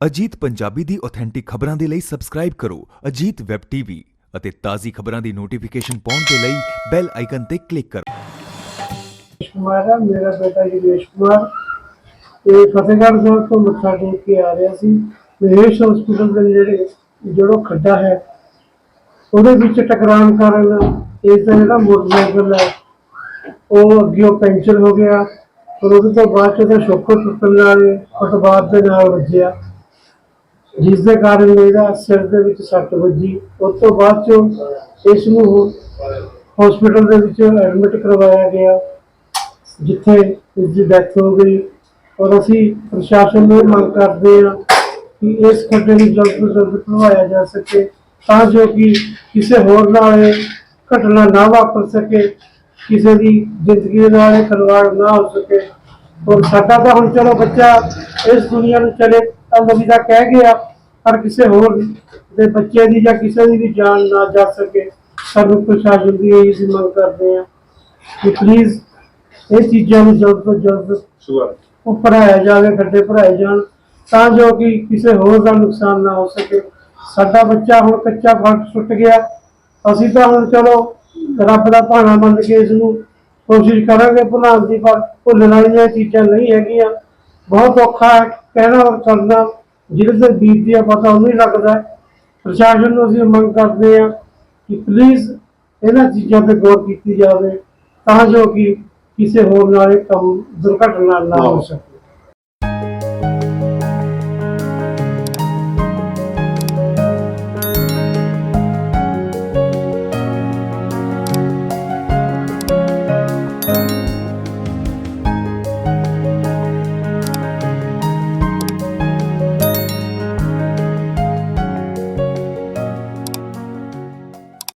ਅਜੀਤ ਪੰਜਾਬੀ ਦੀ authentic ਖਬਰਾਂ ਦੇ ਲਈ ਸਬਸਕ੍ਰਾਈਬ ਕਰੋ ਅਜੀਤ ਵੈਬ ਟੀਵੀ ਅਤੇ ਤਾਜ਼ੀ ਖਬਰਾਂ ਦੀ ਨੋਟੀਫਿਕੇਸ਼ਨ ਪਾਉਣ ਦੇ ਲਈ ਬੈਲ ਆਈਕਨ ਤੇ ਕਲਿੱਕ ਕਰੋ। ਰਮੇਸ਼ ਮੇਰਾ ਬੇਟਾ ਯੋਗੇਸ਼ ਕੁਮਾਰ। ਤੇ ਫਤਿਹਗੜ੍ਹ ਸਾਹਿਬ ਤੋਂ ਮੱਥਾ ਟੇਕ ਕੇ ਆ ਰਿਹਾ ਸੀ। ਮਹੇਸ਼ ਹਸਪੀਟਲ ਦੇ ਜਿਹੜੇ ਜਿਹੜੋ ਖੱਡਾ ਹੈ, ਉਹਦੇ ਵਿੱਚ ਟਕਰਾਉਣ ਕਾਰਨ ਇਸ ਦਾ ਜਿਹੜਾ ਮੋਟਰਸਾਈਕਲ ਹੈ, ਉਹ ਅੱਗੇ ਪੈਂਚਰ ਹੋ ਗਿਆ। ਔਰ ਉਹਦੇ ਤੋਂ ਬਾਅਦ ਉਹਦਾ ਸ਼ੋਕਰ ਟੁੱਟਣ ਨਾਲ ਫੁੱਟਬਾਥ ਦੇ ਨਾਲ ਵੱਜਿਆ। ਜਿਸ ਦੇ ਕਾਰਨ ਇਹਦਾ ਸਿਰ ਦੇ ਵਿੱਚ ਸੱਟ ਵੱਜੀ। ਉਸ ਤੋਂ ਬਾਅਦ 'ਚੋਂ ਇਸ ਨੂੰ ਹਸਪੀਟਲ ਦੇ ਵਿੱਚ ਐਡਮਿਟ ਕਰਵਾਇਆ ਗਿਆ, ਜਿੱਥੇ ਇਸ ਦੀ ਡੈਥ ਹੋ ਗਈ। ਔਰ ਅਸੀਂ ਪ੍ਰਸ਼ਾਸਨ ਨੂੰ ਇਹ ਮੰਗ ਕਰਦੇ ਹਾਂ ਕਿ ਇਸ ਖੱਡੇ ਨੂੰ ਜਲਦ ਤੋਂ ਜਲਦ ਭਰਵਾਇਆ ਜਾ ਸਕੇ, ਤਾਂ ਜੋ ਕਿ ਕਿਸੇ ਹੋਰ ਨਾਲ ਇਹ ਘਟਨਾ ਨਾ ਵਾਪਰ ਸਕੇ, ਕਿਸੇ ਦੀ ਜ਼ਿੰਦਗੀ ਨਾਲ ਇਹ ਖਿਲਵਾੜ ਨਾ ਹੋ ਸਕੇ। ਔਰ ਸਾਡਾ ਤਾਂ ਹੁਣ ਚਲੋ ਬੱਚਾ ਇਸ ਦੁਨੀਆ ਨੂੰ ਚਲੇ ਅਲਵਿਦਾ ਕਹਿ ਗਿਆ ਪਰ ਕਿਸੇ ਹੋਰ ਦੇ ਬੱਚੇ ਦੀ ਜਾਂ ਕਿਸੇ ਦੀ ਵੀ ਜਾਨ ਨਾ ਜਾ ਸਕੇ ਸਾਨੂੰ ਪ੍ਰਸ਼ਾਸਨ ਦੀ ਇਹ ਹੀ ਮੰਗ ਕਰਦੇ ਹਾਂ ਕਿ ਪਲੀਜ਼ ਇਹ ਚੀਜ਼ਾਂ ਨੂੰ ਜਲਦ ਤੋਂ ਜਲਦ ਉਹ ਭਰਾਇਆ ਜਾਵੇ ਖੱਡੇ ਭਰਾਏ ਜਾਣ ਤਾਂ ਜੋ ਕਿ ਕਿਸੇ ਹੋਰ ਦਾ ਨੁਕਸਾਨ ਨਾ ਹੋ ਸਕੇ। ਸਾਡਾ ਬੱਚਾ ਹੁਣ ਕੱਚਾ ਫਟ ਸੁੱਟ ਗਿਆ ਅਸੀਂ ਤਾਂ ਹੁਣ ਚਲੋ ਰੱਬ ਦਾ ਭਾਣਾ ਮੰਨ ਕੇ ਇਸ ਨੂੰ ਕੋਸ਼ਿਸ਼ ਕਰਾਂਗੇ ਭੁਲਾਉਣ ਦੀ ਪਰ ਭੁੱਲਣ ਵਾਲੀਆਂ ਚੀਜ਼ਾਂ ਨਹੀਂ ਹੈਗੀਆਂ। ਬਹੁਤ ਔਖਾ ਹੈ ਕਹਿਣਾ ਔਰ ਕਰਨਾ ਜਿਹਦੇ ਤੇ ਬੀਤਦੀ ਆ ਪਤਾ ਉਹਨੂੰ ਹੀ ਲੱਗਦਾ। ਪ੍ਰਸ਼ਾਸਨ ਨੂੰ ਅਸੀਂ ਮੰਗ ਕਰਦੇ ਹਾਂ ਕਿ ਪਲੀਜ਼ ਇਹਨਾਂ ਚੀਜ਼ਾਂ ਤੇ ਗੌਰ ਕੀਤੀ ਜਾਵੇ ਤਾਂ ਜੋ ਕਿ ਕਿਸੇ ਹੋਰ ਨਾਲ ਇਹ ਕੰਮ ਦੁਰਘਟਨਾ ਨਾ ਹੋ ਸਕੇ